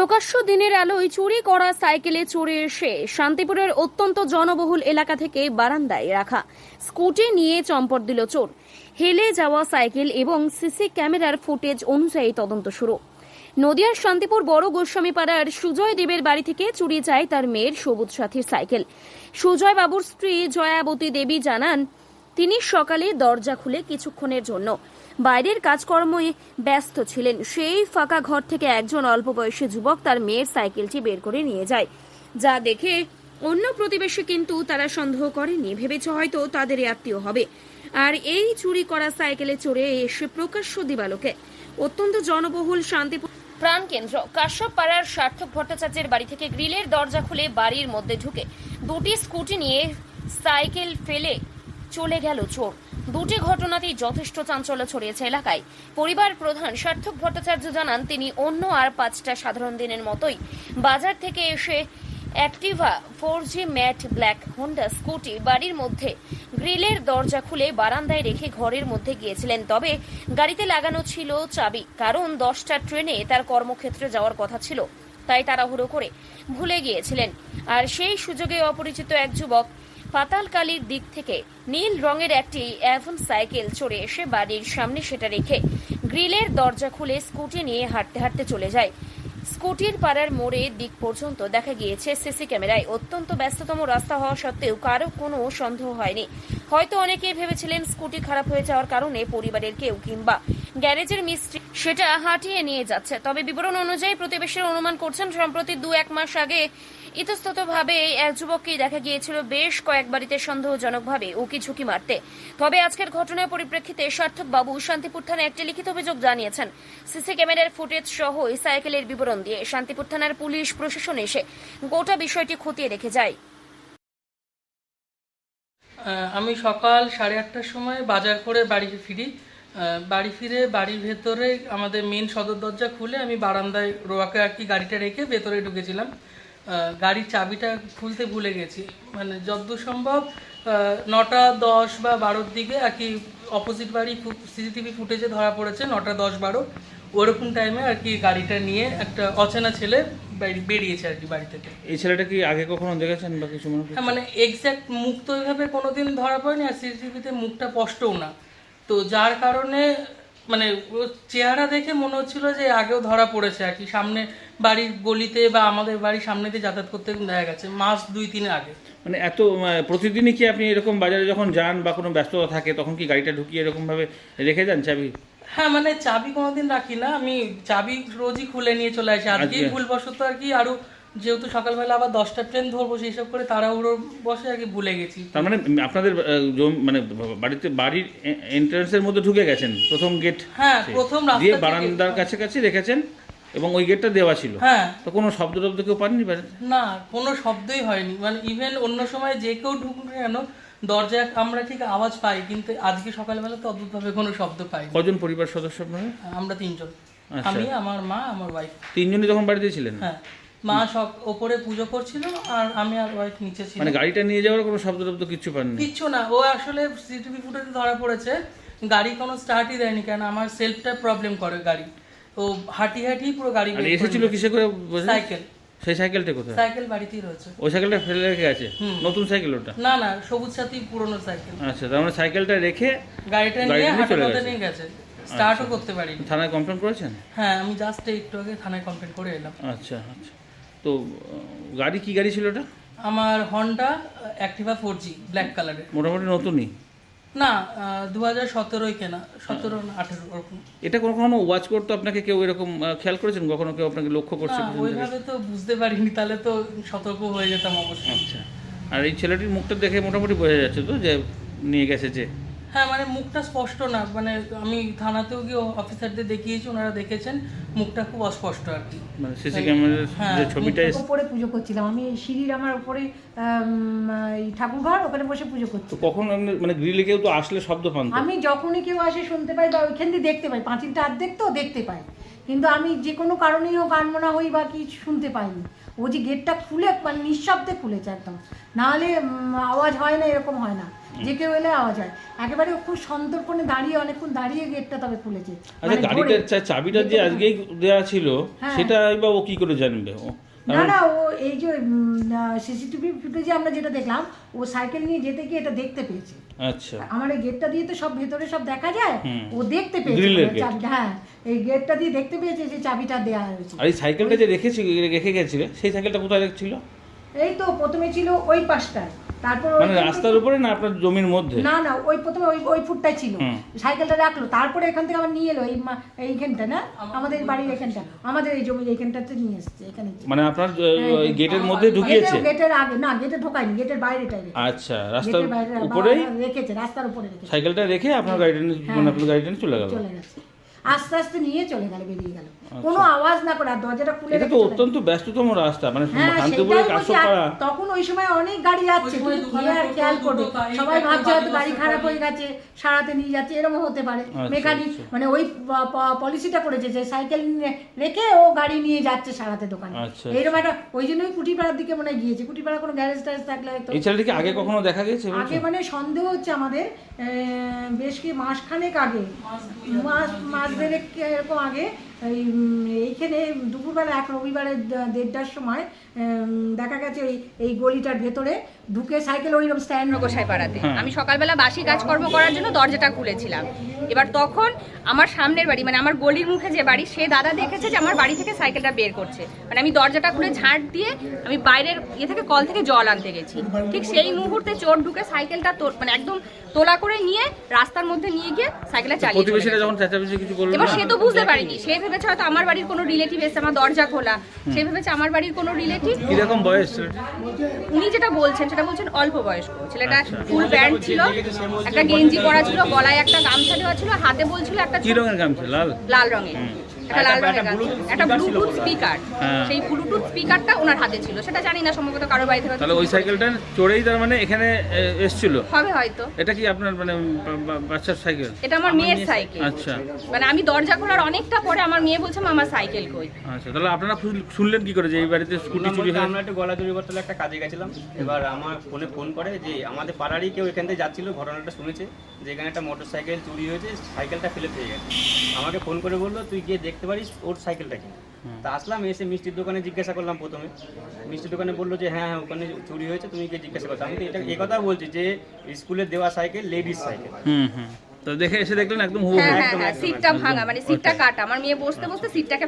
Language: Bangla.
প্রকাশ্য দিনের আলোয় চুরি করা সাইকেলে চড়ে এসে শান্তিপুরের অত্যন্ত জনবহুল এলাকা থেকে বারান্দায় রাখা স্কুটি নিয়ে চম্পট দিল চোর। হেলে যাওয়া সাইকেল এবং সিসি ক্যামেরার ফুটেজ অনুযায়ী তদন্ত শুরু। নদিয়ার শান্তিপুর বড় গোস্বামী পাড়ার সুজয় দেবের বাড়ি থেকে চুরি যায় তার মেয়ের সবুজ সাথীর সাইকেল। সুজয় বাবুর স্ত্রী জয়াবতী দেবী জানান, তিনি সকালে দরজা খুলে কিছুক্ষণের জন্য বাইরের কাজকর্মে ব্যস্ত ছিলেন। সেই ফাঁকা ঘর থেকে একজন অল্প বয়সী যুবক তার মেয়ের সাইকেলটি বের করে নিয়ে যায়। যা দেখে অন্য প্রতিবেশী কিন্তু তারা সন্দেহ করেনি। ভেবেছে হয়তো তাদের আত্মীয় হবে। আর এই চুরি করা সাইকেলে চড়ে এসে প্রকাশ্য দিবালোকে। অত্যন্ত জনবহুল শান্তিপুর প্রাণকেন্দ্র। কাশ্যপ পাড়ার সার্থক ভট্টাচার্যের বাড়ি থেকে গ্রিলের দরজা খুলে বাড়ির মধ্যে ঢুকে দুটি স্কুটি নিয়ে সাইকেল ফেলে চলে গেল চোর। দুটি ঘটনাতেই যথেষ্ট চাঞ্চল্য ছড়িয়েছে এলাকায়। পরিবার প্রধান সার্থক ভট্টাচার্য জানান, তিনি অন্য আর পাঁচটা সাধারণ দিনের মতোই বাজার থেকে এসে Activa four G matte black Honda scooty বাড়ির মধ্যে গ্রিলের দরজা খুলে বারান্দায় রেখে ঘরের মধ্যে গিয়েছিলেন। তবে গাড়িতে লাগানো ছিল চাবি, কারণ দশটা ট্রেনে তার কর্মক্ষেত্রে যাওয়ার কথা ছিল, তাই তাড়াহুড়ো করে ভুলে গিয়েছিলেন। আর সেই সুযোগে অপরিচিত এক যুবক পাতালকালির দিক থেকে নীল রঙের একটি অ্যাভন সাইকেল চড়ে এসে বাড়ির সামনে সেটা রেখে গ্রিলের দরজা খুলে স্কুটি নিয়ে হাঁটতে হাঁটতে চলে যায়। স্কুটির পাড়ার মোড়ে দিক পর্যন্ত দেখা গিয়েছে সিসি ক্যামেরায়। অত্যন্ত ব্যস্ততম রাস্তা হওয়া সত্ত্বেও কারও কোনো সন্দেহ হয়নি। হয়তো অনেকেই ভেবেছিলেন স্কুটি খারাপ হয়ে যাওয়ার কারণে পরিবারের কেউ কিংবা গ্যারেজের মিস্ত্রি সেটা হাঁটিয়ে নিয়ে যাচ্ছে। তবে বিবরণ অনুযায়ী প্রতিবেশীরা অনুমান করছেন, সম্প্রতি দু এক মাস আগে ইতস্ততভাবে এক যুবককেই দেখা গিয়েছিল বেশ কয়েক বাড়িতে সন্দেহজনকভাবে উকি ঝুঁকি মারতে। তবে আজকের ঘটনার পরিপ্রেক্ষিতে সার্থক বাবু শান্তিপুর থানায় একটি লিখিত অভিযোগ জানিয়েছেন। সিসি ক্যামেরার ফুটেজ সহ সাইকেলের বিবরণ দিয়ে শান্তিপুর থানার পুলিশ প্রশাসন এসে গোটা বিষয়টি খতিয়ে রেখে যায়। আমি সকাল সাড়ে আটটার সময় বাজার করে বাড়ি ফিরি। বাড়ি ফিরে বাড়ির ভেতরে আমাদের মেন সদর দরজা খুলে আমি বারান্দায় রোয়াকে আর কি গাড়িটা রেখে ভেতরে ঢুকেছিলাম। গাড়ির চাবিটা খুলতে ভুলে গেছি। মানে যতদূর সম্ভব নটা দশ বা বারোর দিকে আর কি অপোজিট বাড়ি সিসিটিভি ফুটেজে ধরা পড়েছে নটা দশ বারো। ওরকম টাইমে আর কি গাড়িটা নিয়ে একটা অচেনা ছেলে বেরিয়েছে আর কি বাড়ি থেকে। এই ছেলেটা কি আগে কখনো দেখেছেন বা কিছু মনে হ্যাঁ মানে এক্স্যাক্ট মুখ তো ওইভাবে কোনোদিন ধরা পড়েনি আর সিসিটিভিতে মুখটা স্পষ্টও না। তো যার কারণে মানে চেহারা দেখে মনে হচ্ছিল যে আগেও ধরা পড়েছে আর কি। সামনে বাড়ির গলিতে বা আমাদের বাড়ির সামনে দিয়ে যাতায়াত করতে দেখা গেছে মাস দুই তিন আগে। মানে এত প্রতিদিনই কি আপনি এরকম বাজারে যখন যান বা কোনো ব্যস্ততা থাকে তখন কি গাড়িটা ঢুকিয়ে এরকম ভাবে রেখে যান চাবি? হ্যাঁ মানে চাবি কোনোদিন রাখি না। আমি চাবি রোজই খুলে নিয়ে চলে আসি। আজকেই আজকে? ভুলবশত আর কি আরও যেহেতু সকালবেলা আবার দশটা ট্রেন ধরবো সেই সব করে তাড়াহুড়ো বসে আর কি ভুলে গেছি। তার মানে আপনাদের মানে বাড়িতে বাড়ির এন্ট্রান্সের মধ্যে ঢুকে গেছেন? প্রথম গেট হ্যাঁ প্রথম রাস্তা দিয়ে বারান্দার কাছে কাছে রেখেছেন এবং ওই গেটটা দেওয়া ছিল। হ্যাঁ। তো কোনো শব্দ টব্দ কেউ পাননি না কোনো শব্দই হয়নি। মানে ইভেন অন্য সময় যে কেউ ঢুকুক না কেন দরজায় আমরা ঠিক আওয়াজ পাই কিন্তু আজকে সকালবেলা তো অদ্ভুতভাবে কোনো শব্দ পাই কজন পরিবার সদস্য আপনারা আমরা তিনজন। আচ্ছা। আমি আমার মা আমার ওয়াইফ তিনজনই তখন বাড়িতে ছিলেন? হ্যাঁ। মা সব ওপরে পুজো করছিল আর আমি আর ওয়াইফ নিচে ছিল মানে গাড়িটা নিয়ে যাওয়ার কোনো শব্দ টব্দ কিচ্ছু পাননি? কিচ্ছু না। ও আসলে সিসিটিভি ফুটেজে ধরা পড়েছে। গাড়ি কোনো স্টার্টই দেয়নি কেন? আমার সেলফটা প্রবলেম করে গাড়ি। হাঁটি হাঁটি পুরো গাড়ি আর এসেছিল কিসে করে সাইকেল। সেই সাইকেলটা কোথায়? সাইকেল বাড়িতেই রয়েছে। ওই সাইকেলটা ফেলে রেখে গেছে? নতুন সাইকেল ওটা? না না সবুজ সাথী পুরনো সাইকেল। আচ্ছা তার মানে সাইকেলটা রেখে গাড়িটা নিয়ে নিয়ে হাঁটা চলে পথে গেছে। নিয়ে গেছে। স্টার্টও করতে পারিনি। থানায় কমপ্লেন করেছেন? হ্যাঁ আমি জাস্ট একটু আগে থানায় কমপ্লেন করে এলাম। আচ্ছা আচ্ছা। তো গাড়ি কি গাড়ি ছিল ওটা? আমার Honda Activa four G black কালারের মোটামুটি নতুনই? না দু হাজার সতেরোই কেনা সতেরো না আঠেরো ওরকম। এটা কোনো কখনো ওয়াচ করতো আপনাকে কেউ এরকম খেয়াল করেছেন? কখনো কেউ আপনাকে লক্ষ্য করছে ওইভাবে তো বুঝতে পারিনি তাহলে তো সতর্ক হয়ে যেতাম অবশ্যই। আচ্ছা। আর এই ছেলেটির মুখটা দেখে মোটামুটি বোঝা যাচ্ছে তো যে নিয়ে গেছে যে। হ্যাঁ মানে মুখটা স্পষ্ট না। মানে আমি থানাতেও গিয়ে অফিসারদের দেখিয়েছি ওনারা দেখেছেন মুখটা খুব অস্পষ্ট আর কি। মানে সিসি ক্যামেরার হ্যাঁ, যে ছবিটা এস- ওপরে পুজো করছিলাম। আমি এই সিঁড়ির আমার এই ঠাকুর ঘর ওখানে বসে পুজো করছি। কখন মানে গ্রিলে কেউ তো আসলে শব্দ পান আমি যখনই কেউ আসে শুনতে পাই বা ওইখান দিয়ে দেখতে পাই পাঁচিলটা অর্ধেক তো দেখতে পাই। কিন্তু আমি যে কোনো কারণেই হোক আনমনা হই বা কি শুনতে পাইনি। ও যে গেটটা খুলে মানে নিঃশব্দে খুলেছে একদম। নাহলে আওয়াজ হয় না এরকম হয় না। যে কেউ এলে আওয়াজ হয়। একেবারে খুব সন্তর্পণে দাঁড়িয়ে অনেকক্ষণ দাঁড়িয়ে গেটটা তবে খুলেছে। আচ্ছা মানে গাড়িটার চাবিটা যে আজকেই দেওয়া ছিল হ্যাঁ। সেটা বা ও কি করে জানবে? না না ও এই যে সিসিটিভি ফুটেজে আমরা যেটা দেখলাম ও সাইকেল নিয়ে যেতে গিয়ে এটা দেখতে পেয়েছে। আচ্ছা। আমার এই গেটটা দিয়ে তো সব ভেতরে সব দেখা যায় ও দেখতে পেয়েছে। মানে। চাবিটা হ্যাঁ এই গেটটা দিয়ে দেখতে পেয়েছে যে চাবিটা দেওয়া হয়েছে। আর এই সাইকেলটা যে রেখেছি রেখে গেছিল সেই সাইকেলটা কোথায় রেখেছিল এই তো প্রথমে ছিল ওই পাশটায় তারপর মানে রাস্তার উপরে না আপনার জমির মধ্যে? না না ওই প্রথমে ওই ওই ফুটটাই ছিল। সাইকেলটা রাখল তারপরে এখান থেকে আবার নিয়ে এলো এই এইখানটা না? আমাদের বাড়ির এখানটা আমাদের এই জমির এইখানটাতে নিয়ে এসছে এখানে। মানে আপনার হ্যাঁ, গেটের মধ্যে ঢুকিয়েছে? গেটের- আগে না গেটে ঢোকায়নি গেটের বাইরেটাই রেখেছে। আচ্ছা রাস্তার রেখেছে রাস্তার উপরে রেখেছে। সাইকেলটা রেখে আপনার গাড়িটা হ্যাঁ। মানে আপনার গাড়িটা চলে গেল। চলে গেছে। আস্তে আস্তে নিয়ে চলে গেল বেরিয়ে গেল। কোনো আওয়াজ না করে আর দরজাটা খুলে এটা তো অত্যন্ত ব্যস্ততম রাস্তা মানে হ্যাঁ শান্তিপুরের কাশপাড়া তখন ওই সময় অনেক গাড়ি যাচ্ছে তুমি দোকানে আর খেয়াল করবে সবাই ভাবছে হয়তো গাড়ি খারাপ হয়ে গেছে সারাতে নিয়ে যাচ্ছে এরকম হতে পারে। আচ্ছা, মেকানিক আচ্ছা। মানে ওই পলিসিটা করেছে যে সাইকেল নিয়ে- রেখে ও গাড়ি নিয়ে যাচ্ছে সারাতে দোকানে। আচ্ছা, এইরকম একটা ওই জন্যই কুটিপাড়ার দিকে মনে হয় গিয়েছে। কুটিপাড়া কোনো গ্যারেজ ট্যারেজ থাকলে হয়তো এই ছেলেটিকে আগে কখনো দেখা গেছে আগে মানে সন্দেহ হচ্ছে আমাদের আহ, বেশ কি মাসখানেক আগে। মাস মাস দেড়েক এরকম আগে এই এইখানে দুপুরবেলা এক রবিবারের দেড়টার সময় দেখা গেছে এই এই গলিটার ভেতরে ঢুকে সাইকেল ওইরকম স্ট্যান্ড গোসাই পাড়াতে। হ্যাঁ। আমি সকালবেলা বাসি কাজকর্ম করার জন্য দরজাটা খুলেছিলাম। এবার তখন আমার সামনের বাড়ি মানে আমার গলির মুখে যে বাড়ি সে দাদা দেখেছে যে আমার বাড়ি থেকে সাইকেলটা বের করছে। মানে আমি দরজাটা খুলে ঝাঁট দিয়ে আমি বাইরের ইয়ে থেকে কল থেকে জল আনতে গেছি। ঠিক সেই মুহূর্তে চোর ঢুকে সাইকেলটা মানে একদম তোলা করে নিয়ে রাস্তার মধ্যে নিয়ে গিয়ে সাইকেলটা চালিয়ে এবার সে তো বুঝতে পারিনি। সে ভেবেছে হয়তো আমার বাড়ির কোনো রিলেটিভ এসে আমার দরজা খোলা। সে ভেবেছে আমার বাড়ির কোনো রিলেটিভ কীরকম বয়স? উনি যেটা বলছেন সেটা বলছেন অল্প বয়স্ক ছেলেটা আচ্ছা। ফুল প্যান্ট ছিল একটা গেঞ্জি পরা ছিল গলায় একটা গামছা দেওয়া ছিল হাতে বলছিল একটা কি রঙের গামছা? লাল? লাল রঙের। একটা লাল রঙের একটা ব্লুটুথ স্পিকার হ্যাঁ। সেই ব্লুটুথ স্পিকারটা ওনার হাতে ছিল। সেটা জানি না সম্ভবত কারোর বাড়ি থেকে তাহলে ওই সাইকেলটা চড়েই তার মানে এখানে এসছিল? হবে হয়তো। এটা কি আপনার মানে বাচ্চার সাইকেল এটা আমার মেয়ের সাইকেল আচ্ছা। মানে আমি দরজা খোলার অনেকটা পরে আমার মেয়ে বলছে আমার সাইকেল কই? আচ্ছা তাহলে আপনারা শুনলেন কি করে যে এই বাড়িতে স্কুটি চুরি হয় আমরা একটু গলা চুরি করতে একটা কাজে গেছিলাম। এবার আমার ফোনে ফোন করে যে আমাদের পাড়ারই কেউ এখান থেকে যাচ্ছিল ঘটনাটা শুনেছে যে এখানে একটা মোটর সাইকেল চুরি হয়েছে সাইকেলটা ফেলে পেয়ে গেছে। আমাকে ফোন করে বলল তুই গিয়ে দেখতে পারিস ওর সাইকেলটা কিনা। তা আসলাম এসে মিষ্টির দোকানে জিজ্ঞাসা করলাম প্রথমে। মিষ্টির দোকানে বলল যে হ্যাঁ হ্যাঁ ওখানে চুরি হয়েছে তুমি গিয়ে জিজ্ঞাসা করছ আমি তো এটা একথা কথা বলছি যে স্কুলে দেওয়া সাইকেল লেডিস সাইকেল। হুম হুম। তো দেখে এসে দেখলেন একদম হুবহু। হ্যাঁ হ্যাঁ হ্যাঁ একদম, সিটটা ভাঙা মানে সিটটা কাটা। আমার মেয়ে বসতে বসতে সিটটাকে